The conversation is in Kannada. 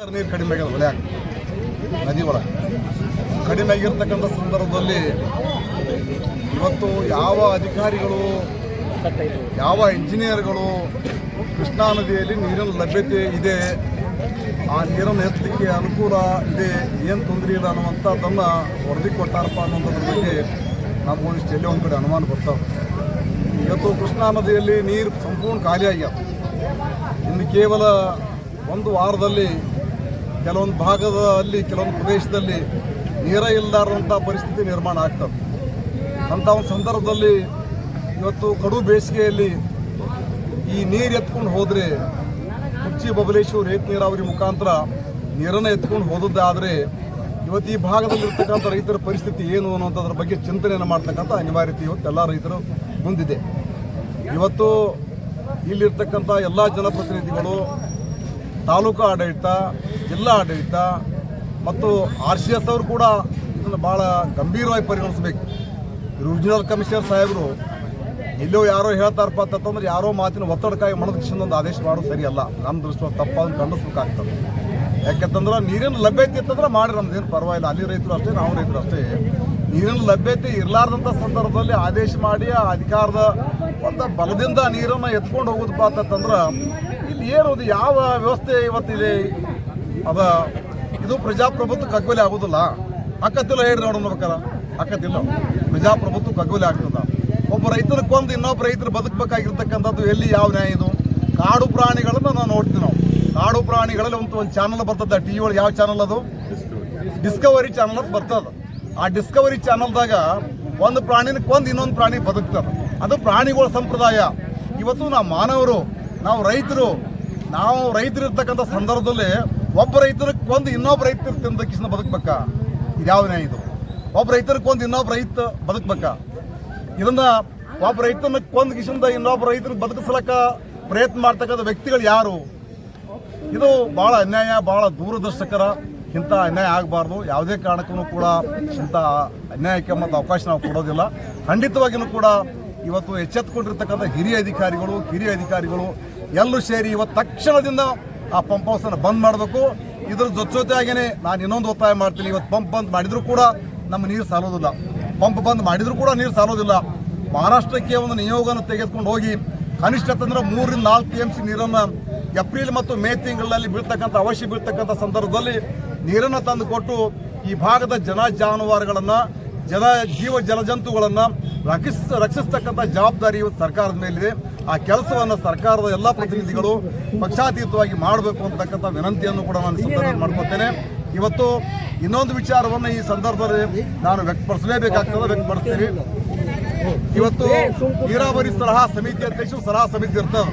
ನೀರು ಕಡಿಮೆ ಹೊಲ್ಯಾಗ ನದಿ ಒಳಗೆ. ಕಡಿಮೆ ಆಗಿರ್ತಕ್ಕಂಥ ಸಂದರ್ಭದಲ್ಲಿ ಇವತ್ತು ಯಾವ ಅಧಿಕಾರಿಗಳು, ಯಾವ ಇಂಜಿನಿಯರ್ಗಳು ಕೃಷ್ಣಾ ನದಿಯಲ್ಲಿ ನೀರಿನ ಲಭ್ಯತೆ ಇದೆ, ಆ ನೀರನ್ನು ಎತ್ತಲಿಕ್ಕೆ ಅನುಕೂಲ ಇದೆ, ಏನು ತೊಂದರೆ ಇಲ್ಲ ಅನ್ನುವಂಥದ್ದನ್ನು ವರದಿ ಕೊಟ್ಟಾರಪ್ಪ ಅನ್ನೋದ್ರ ಬಗ್ಗೆ ನಮ್ಗೆ ಒಂದಿಷ್ಟು ಎಲ್ಲೇ ಒಂದು ಕಡೆ ಅನುಮಾನ ಬರ್ತಾವೆ ಇವತ್ತು ಕೃಷ್ಣಾ ನದಿಯಲ್ಲಿ ನೀರು ಸಂಪೂರ್ಣ ಖಾಲಿ ಆಗ್ಯಾವ ಇನ್ನು ಕೇವಲ ಒಂದು ವಾರದಲ್ಲಿ ಕೆಲವೊಂದು ಭಾಗದಲ್ಲಿ, ಕೆಲವೊಂದು ಪ್ರದೇಶದಲ್ಲಿ ನೀರ ಇಲ್ಲದಂಥ ಪರಿಸ್ಥಿತಿ ನಿರ್ಮಾಣ ಆಗ್ತದೆ. ಅಂಥ ಒಂದು ಸಂದರ್ಭದಲ್ಲಿ ಇವತ್ತು ಕಡು ಬೇಸಿಗೆಯಲ್ಲಿ ಈ ನೀರು ಎತ್ಕೊಂಡು ಹೋದರೆ ಕುರ್ಚಿ, ಬಬಲೇಶ್ವರ್, ರೇತ್ ನೀರಾವರಿ ಮುಖಾಂತರ ನೀರನ್ನು ಎತ್ಕೊಂಡು ಹೋದದ್ದಾದರೆ ಇವತ್ತು ಈ ಭಾಗದಲ್ಲಿರ್ತಕ್ಕಂಥ ರೈತರ ಪರಿಸ್ಥಿತಿ ಏನು ಅನ್ನೋಂಥದ್ರ ಬಗ್ಗೆ ಚಿಂತನೆಯನ್ನು ಮಾಡ್ತಕ್ಕಂಥ ಅನಿವಾರ್ಯತೆ ಇವತ್ತು ಎಲ್ಲ ರೈತರು ಮುಂದಿದೆ. ಇವತ್ತು ಇಲ್ಲಿರ್ತಕ್ಕಂಥ ಎಲ್ಲ ಜನಪ್ರತಿನಿಧಿಗಳು, ತಾಲೂಕು ಆಡಳಿತ ಜಿಲ್ಲಾ ಆಡಳಿತ ಮತ್ತು ಆರ್ ಸಿ ಎಸ್ ಅವರು ಕೂಡ ಇದನ್ನು ಭಾಳ ಗಂಭೀರವಾಗಿ ಪರಿಗಣಿಸಬೇಕು. ರಿಜಿನಲ್ ಕಮಿಷನರ್ ಸಾಹೇಬರು ಎಲ್ಲೋ ಯಾರೋ ಹೇಳ್ತಾರಪ್ಪ ಅಂತಂದ್ರೆ ಯಾರೋ ಮಾತಿನ ಒತ್ತಡಕ್ಕಾಗಿ ಮನದ ಒಂದು ಆದೇಶ ಮಾಡೋದು ಸರಿಯಲ್ಲ. ನಮ್ಮ ದೃಷ್ಟಿ ಅಂತ ಖಂಡಿಸ್ಬೇಕಾಗ್ತದೆ. ಯಾಕಂತಂದ್ರೆ ನೀರಿನ ಲಭ್ಯತೆ ಇತ್ತಂದ್ರೆ ಮಾಡಿ ನಮ್ದೇನು ಪರವಾಗಿಲ್ಲ. ಅಲ್ಲಿ ರೈತರು ಅಷ್ಟೇ, ನಾವು ರೈತರು ಅಷ್ಟೇ. ನೀರಿನ ಲಭ್ಯತೆ ಇರಲಾರ್ದಂಥ ಸಂದರ್ಭದಲ್ಲಿ ಆದೇಶ ಮಾಡಿ ಆ ಅಧಿಕಾರದ ಒಂದು ಬಲದಿಂದ ನೀರನ್ನು ಎತ್ಕೊಂಡು ಹೋಗೋದಪ್ಪ ಅಂತಂದ್ರೆ ಇಲ್ಲಿ ಏನು ಯಾವ ವ್ಯವಸ್ಥೆ ಇವತ್ತಿದೆ? ಅದ, ಇದು ಪ್ರಜಾಪ್ರಭುತ್ವ ಕಗ್ಗೊಲೆ ಆಗೋದಿಲ್ಲ. ಅಕ್ಕತ್ತಿಲ್ಲ ಹೇಳಿ ನೋಡೋಣ ಬೇಕಾರ ಅಕ್ಕತ್ತಿಲ್ಲ ಪ್ರಜಾಪ್ರಭುತ್ವ ಕಗ್ಗೊಲೆ ಆಗ್ತದ. ಒಬ್ಬ ರೈತರ ಕೊಂದು ಇನ್ನೊಬ್ಬ ರೈತರು ಬದುಕಬೇಕಾಗಿರ್ತಕ್ಕಂಥದ್ದು ಎಲ್ಲಿ ಯಾವ ನ್ಯಾಯ ಇದು? ಕಾಡು ಪ್ರಾಣಿಗಳನ್ನ ನಾವು ನೋಡ್ತೀವಿ ನಾವು. ಕಾಡು ಪ್ರಾಣಿಗಳಲ್ಲಿ ಒಂದು ಒಂದು ಚಾನಲ್ ಬರ್ತದೆ. ಟಿ ವಿ ಒಳಗೆ ಯಾವ ಚಾನಲ್ ಅದು? ಡಿಸ್ಕವರಿ ಚಾನಲ್ ಅದು ಬರ್ತದ. ಆ ಡಿಸ್ಕವರಿ ಚಾನಲ್ದಾಗ ಒಂದು ಪ್ರಾಣಿನ ಕೊಂದು ಇನ್ನೊಂದು ಪ್ರಾಣಿ ಬದುಕ್ತಾರೆ ಅದು ಪ್ರಾಣಿಗಳ ಸಂಪ್ರದಾಯ. ಇವತ್ತು ನಾವು ಮಾನವರು, ನಾವು ರೈತರು ನಾವು ರೈತರು ಇರ್ತಕ್ಕಂಥ ಸಂದರ್ಭದಲ್ಲಿ ಒಬ್ಬ ರೈತರ ಒಂದು ಇನ್ನೊಬ್ಬ ರೈತರ ತಿಂದ ಕಿಸ್ನ ಬದುಕ್ಬೇಕಾ? ಇದ್ಯಾವ ಇದು? ಒಬ್ಬ ರೈತರ ಒಂದು ಇನ್ನೊಬ್ಬ ರೈತ ಬದುಕ್ಬೇಕಾ? ಇದನ್ನ ಒಬ್ಬ ರೈತನ ಕೊಂದು ಕಿಸಿಂದ ಇನ್ನೊಬ್ಬ ರೈತರ ಬದುಕಿಸ್ಲಕ್ಕ ಪ್ರಯತ್ನ ಮಾಡ್ತಕ್ಕಂಥ ವ್ಯಕ್ತಿಗಳು ಯಾರು? ಇದು ಬಹಳ ಅನ್ಯಾಯ, ಬಹಳ ದೂರದರ್ಶಕರ ಇಂಥ ಅನ್ಯಾಯ ಆಗಬಾರ್ದು. ಯಾವುದೇ ಕಾರಣಕ್ಕೂ ಕೂಡ ಇಂಥ ಅನ್ಯಾಯಕ್ಕೆ ಮತ್ತು ಅವಕಾಶ ನಾವು ಕೊಡೋದಿಲ್ಲ. ಖಂಡಿತವಾಗಿಯೂ ಕೂಡ ಇವತ್ತು ಎಚ್ಚೆತ್ತುಕೊಂಡಿರ್ತಕ್ಕಂಥ ಹಿರಿಯ ಅಧಿಕಾರಿಗಳು, ಕಿರಿಯ ಅಧಿಕಾರಿಗಳು ಎಲ್ಲರೂ ಸೇರಿ ಇವತ್ತು ತಕ್ಷಣದಿಂದ ಆ ಪಂಪ್ ಹೌಸನ್ನು ಬಂದ್ ಮಾಡಬೇಕು. ಇದ್ರ ಜೊತೆ ಜೊತೆಯಾಗೇನೆ ನಾನು ಇನ್ನೊಂದು ಒತ್ತಾಯ ಮಾಡ್ತೀನಿ. ಇವತ್ತು ಪಂಪ್ ಬಂದ್ ಮಾಡಿದ್ರು ಕೂಡ ನಮ್ಮ ನೀರು ಸಾಲೋದಿಲ್ಲ. ಪಂಪ್ ಬಂದ್ ಮಾಡಿದ್ರು ಕೂಡ ನೀರು ಸಾಲೋದಿಲ್ಲ. ಮಹಾರಾಷ್ಟ್ರಕ್ಕೆ ಒಂದು ನಿಯೋಗವನ್ನು ತೆಗೆದುಕೊಂಡು ಹೋಗಿ ಕನಿಷ್ಠ ತಂದ್ರೆ ಮೂರರಿಂದ ನಾಲ್ಕು ಟಿ ಎಂ ಸಿ ನೀರನ್ನು ಏಪ್ರಿಲ್ ಮತ್ತು ಮೇ ತಿಂಗಳಲ್ಲಿ ಬೀಳ್ತಕ್ಕಂಥ ಅವಶ್ಯ ಬೀಳ್ತಕ್ಕಂಥ ಸಂದರ್ಭದಲ್ಲಿ ನೀರನ್ನು ತಂದು ಕೊಟ್ಟು ಈ ಭಾಗದ ಜನ ಜಾನುವಾರುಗಳನ್ನು, ಜನ ಜೀವ ಜಲಜಂತುಗಳನ್ನು ರಕ್ಷಿಸ್, ರಕ್ಷಿಸ್ತಕ್ಕಂಥ ಜವಾಬ್ದಾರಿ ಇವತ್ತು ಸರ್ಕಾರದ ಮೇಲಿದೆ. ಆ ಕೆಲಸವನ್ನು ಸರ್ಕಾರದ ಎಲ್ಲ ಪ್ರತಿನಿಧಿಗಳು ಪಕ್ಷಾತೀತವಾಗಿ ಮಾಡಬೇಕು ಅಂತಕ್ಕಂಥ ವಿನಂತಿಯನ್ನು ಕೂಡ ನಾನು ಈ ಸಂದರ್ಭದಲ್ಲಿ ಮಾಡ್ಕೊತೇನೆ. ಇವತ್ತು ಇನ್ನೊಂದು ವಿಚಾರವನ್ನು ಈ ಸಂದರ್ಭದಲ್ಲಿ ನಾನು ವ್ಯಕ್ತಪಡಿಸಲೇಬೇಕಾಗ್ತದೆ, ವ್ಯಕ್ತಪಡಿಸ್ತೀನಿ. ಇವತ್ತು ನೀರಾವರಿ ಸಲಹಾ ಸಮಿತಿ ಅಧ್ಯಕ್ಷರು ಸಲಹಾ ಸಮಿತಿ ಇರ್ತದೆ.